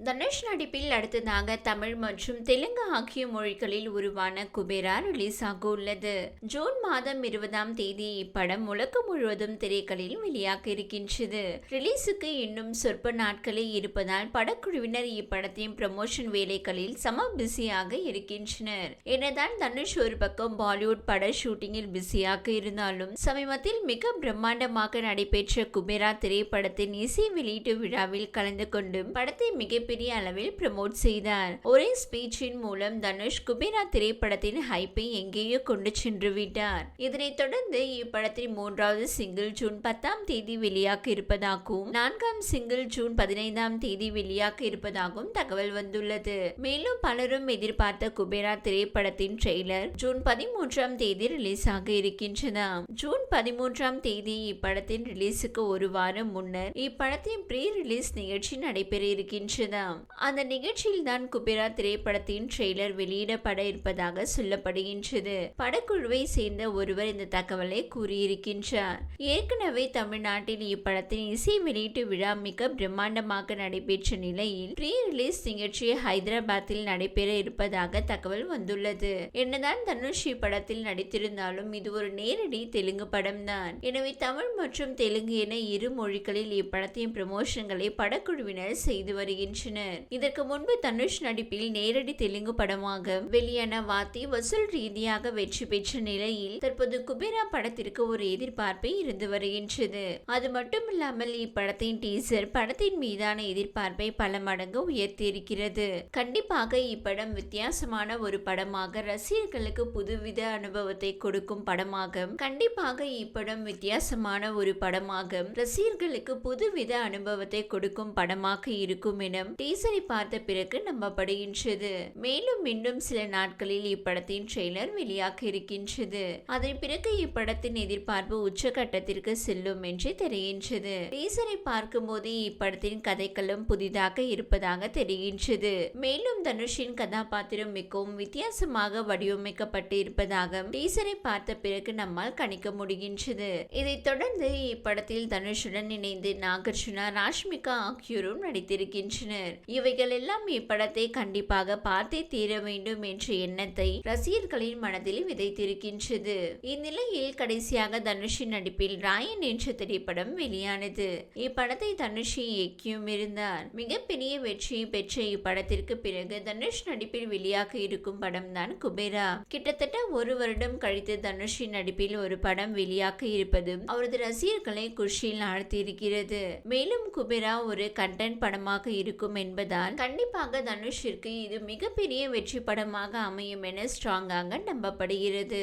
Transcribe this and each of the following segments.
தனுஷ் நடிப்பில் அடுத்ததாக தமிழ் மற்றும் தெலுங்கு ஆகிய மொழிகளில் உருவான குபேரா ரிலீஸ் ஆக உள்ளது. ஜூன் மாதம் இருபதாம் தேதி இப்படம் உலகம் முழுவதும் திரைகளில் வெளியாக இருக்கின்றது. ரிலீஸுக்கு இன்னும் சொற்ப நாட்களே இருப்பதால் படக்குழுவினர் இப்படத்தின் ப்ரமோஷன் வேலைகளில் சம பிஸியாக இருக்கின்றனர். எனதான் தனுஷ் ஒரு பக்கம் பாலிவுட் பட ஷூட்டிங்கில் பிஸியாக இருந்தாலும் சமீபத்தில் மிக பிரம்மாண்டமாக நடைபெற்ற குபேரா திரைப்படத்தின் இசை வெளியீட்டு விழாவில் கலந்து கொண்டும் படத்தை மிக மிகப்பெரிய அளவில் ப்ரமோட் செய்தார். ஒரே ஸ்பீச்சின் மூலம் தனுஷ் குபேரா திரைப்படத்தின் ஹைப்பை எங்கேயோ கொண்டு சென்று விட்டார். இதனைத் தொடர்ந்து இப்படத்தின் மூன்றாவது சிங்கிள் ஜூன் பத்தாம் தேதி வெளியாக இருப்பதாகவும் நான்காம் சிங்கிள் ஜூன் பதினைந்தாம் தேதி வெளியாக இருப்பதாகவும் தகவல் வந்துள்ளது. மேலும் பலரும் எதிர்பார்த்த குபேரா திரைப்படத்தின் ட்ரெய்லர் ஜூன் பதிமூன்றாம் தேதி ரிலீஸ் ஆக இருக்கின்றன ஜூன் பதிமூன்றாம் தேதி இப்படத்தின் ரிலீஸுக்கு ஒரு வாரம் முன்னர் இப்படத்தின் ப்ரீ ரிலீஸ் நிகழ்ச்சி நடைபெற இருக்கின்றன இருக்கின்றதாம் அந்த நிகழ்ச்சியில் தான் குபேரா திரைப்படத்தின் ட்ரெய்லர் வெளியிடப்பட இருப்பதாக சொல்லப்படுகின்றது. படக்குழுவை சேர்ந்த ஒருவர் இந்த தகவலை கூறியிருக்கின்றார். ஏற்கனவே தமிழ்நாட்டில் இப்படத்தின் இசை வெளியீட்டு விழா மிக பிரம்மாண்டமாக நடைபெற்ற நிலையில் ப்ரீ ரிலீஸ் நிகழ்ச்சி ஹைதராபாத்தில் நடைபெற இருப்பதாக தகவல் வந்துள்ளது. என்னதான் தனுஷ் இப்படத்தில் நடித்திருந்தாலும் இது ஒரு நேரடி தெலுங்கு படம் தான். எனவே தமிழ் மற்றும் தெலுங்கு என இரு மொழிகளில் இப்படத்தின் ப்ரமோஷன்களை படக்குழுவினர் செய்து வருகின்றனர். இதற்கு முன்பு தனுஷ் நடிப்பில் நேரடி தெலுங்கு படமாக வெளியான வாத்தி வசூல் ரீதியாக வெற்றி பெற்ற நிலையில் தற்போது குபேரா படத்திற்கு ஒரு எதிர்பார்ப்பை இருந்து வருகின்றது. அது மட்டுமில்லாமல் இப்படத்தின் டீசர் படத்தின் மீதான எதிர்பார்ப்பை பல மடங்கு உயர்த்தியிருக்கிறது. கண்டிப்பாக இப்படம் வித்தியாசமான ஒரு படமாக ரசிகர்களுக்கு புதுவித அனுபவத்தை கொடுக்கும் படமாக கண்டிப்பாக இப்படம் வித்தியாசமான ஒரு படமாக ரசிகர்களுக்கு புதுவித அனுபவத்தை கொடுக்கும் படமாக இருக்கும் என டீசரை பார்த்த பிறகு நம்பப்படுகின்றது. மேலும் இன்னும் சில நாட்களில் இப்படத்தின் ட்ரெய்லர் வெளியாக இருக்கின்றது. அதன் பிறகு இப்படத்தின் எதிர்பார்ப்பு உச்சகட்டத்திற்கு செல்லும் என்று தெரிகின்றது. டீசரை பார்க்கும் போது இப்படத்தின் கதைக்களம் புதிதாக இருப்பதாக தெரிகின்றது. மேலும் தனுஷின் கதாபாத்திரம் மிகவும் வித்தியாசமாக வடிவமைக்கப்பட்டு இருப்பதாக டீசரை பார்த்த பிறகு நம்மால் கணிக்க முடிகின்றது. இதைத் தொடர்ந்து இப்படத்தில் தனுஷுடன் இணைந்து நாகார்ஜுனா ராஷ்மிகா ஆகியோரும் நடித்திருக்கின்றனர். இவைகள் எல்லாம் இப்படத்தை கண்டிப்பாக பார்த்தே தீர வேண்டும் என்ற எண்ணத்தை ரசிகர்களின் மனதில் விதைத்திருக்கின்றது. இந்நிலையில் கடைசியாக தனுஷின் நடிப்பில் ராயன் என்ற திரைப்படம் வெளியானது. இப்படத்தை தனுஷ் இயக்கியும் இருந்தார். மிகப்பெரிய வெற்றியை பெற்ற இப்படத்திற்கு பிறகு தனுஷ் நடிப்பில் வெளியாக இருக்கும் படம் தான் குபேரா. கிட்டத்தட்ட ஒரு வருடம் கழித்து தனுஷின் நடிப்பில் ஒரு படம் வெளியாக இருப்பதும் அவரது ரசிகர்களை குஷியில் ஆழ்த்தியிருக்கிறது. மேலும் குபேரா ஒரு கண்டென்ட் படமாக இருக்கும் இருக்கும் என்பதால் கண்டிப்பாக தனுஷிற்கு இது மிகப்பெரிய வெற்றி படமாக அமையும் என ஸ்ட்ராங்காக நம்பப்படுகிறது.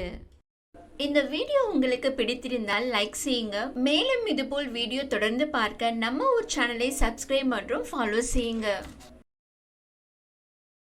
இந்த வீடியோ உங்களுக்கு பிடித்திருந்தால் லைக் செய்யுங்க. மேலும் இதுபோல் வீடியோ தொடர்ந்து பார்க்க நம்ம ஒரு சேனலை சப்ஸ்கிரைப் மற்றும் ஃபாலோ செய்யுங்க.